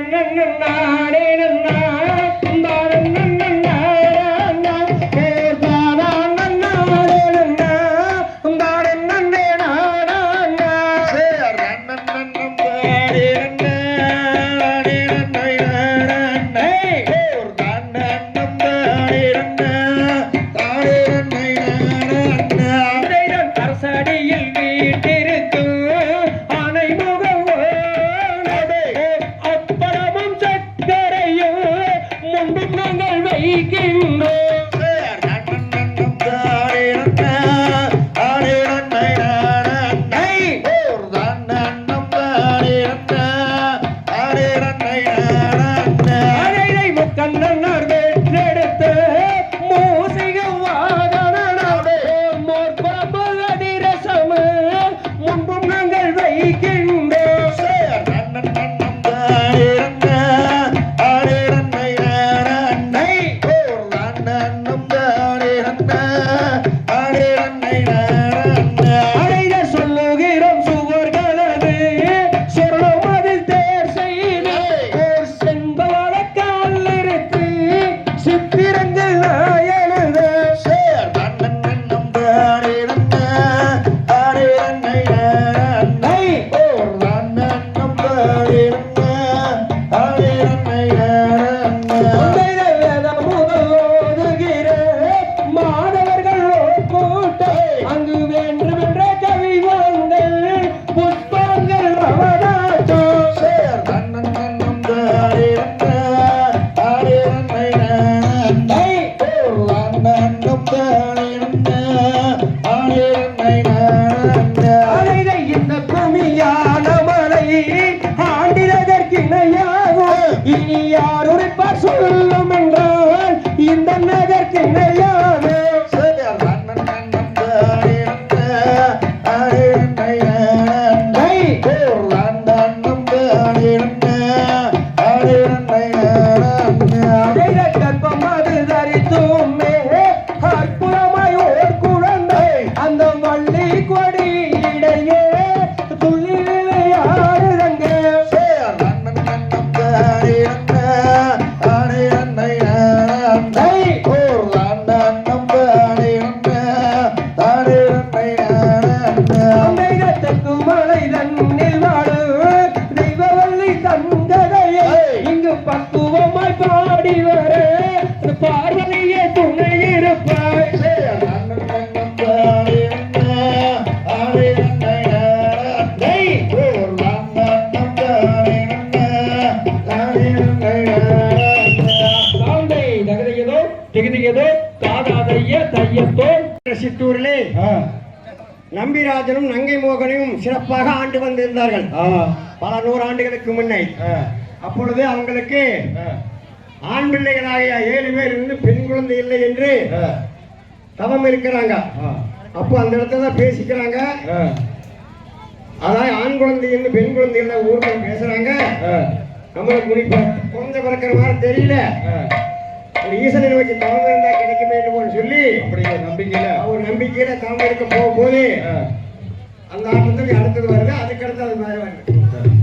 அரசடியில் சித்திரங்கள் நான் எழுத இனி யார் உரைப்பார் சொல்லும் என்றால் இந்த நகர்க்கிணையாகும் அடைத திகதியதோ தாதாதைய தையத்தோ. சித்தூரிலே நம்பிராஜனும் நங்கை மோகனும் சிறப்பாக ஆண்டு வந்திருந்தார்கள். பல நூறாண்டுகளுக்கு முன்னை. அப்பொழுது அவங்களுக்கு ஆண் பிள்ளைகளாகிய ஏழு பேர் இருந்து பெண் குழந்தை இல்லை என்று தவம் இருக்கிறாங்க. அப்போ அந்த இடத்துல தான் பேசிக்கிறாங்க. அதான் ஆண் குழந்தை இருந்து பெண் குழந்தை இல்லை ஊர்ல பேசுறாங்க. நம்மளுக்கு குழந்தை பிறக்கிற மாதிரி தெரியல. ஒரு ஈசனை நோக்கி தவம் இருந்தா கிடைக்குமே என்று சொல்லி நம்பிக்கையில. அவர் நம்பிக்கையில தவம் இருக்க போகும்போது அந்த ஆட்டத்துக்கு அடுத்தது வருது அதுக்கு அடுத்து அது மாதிரி வருது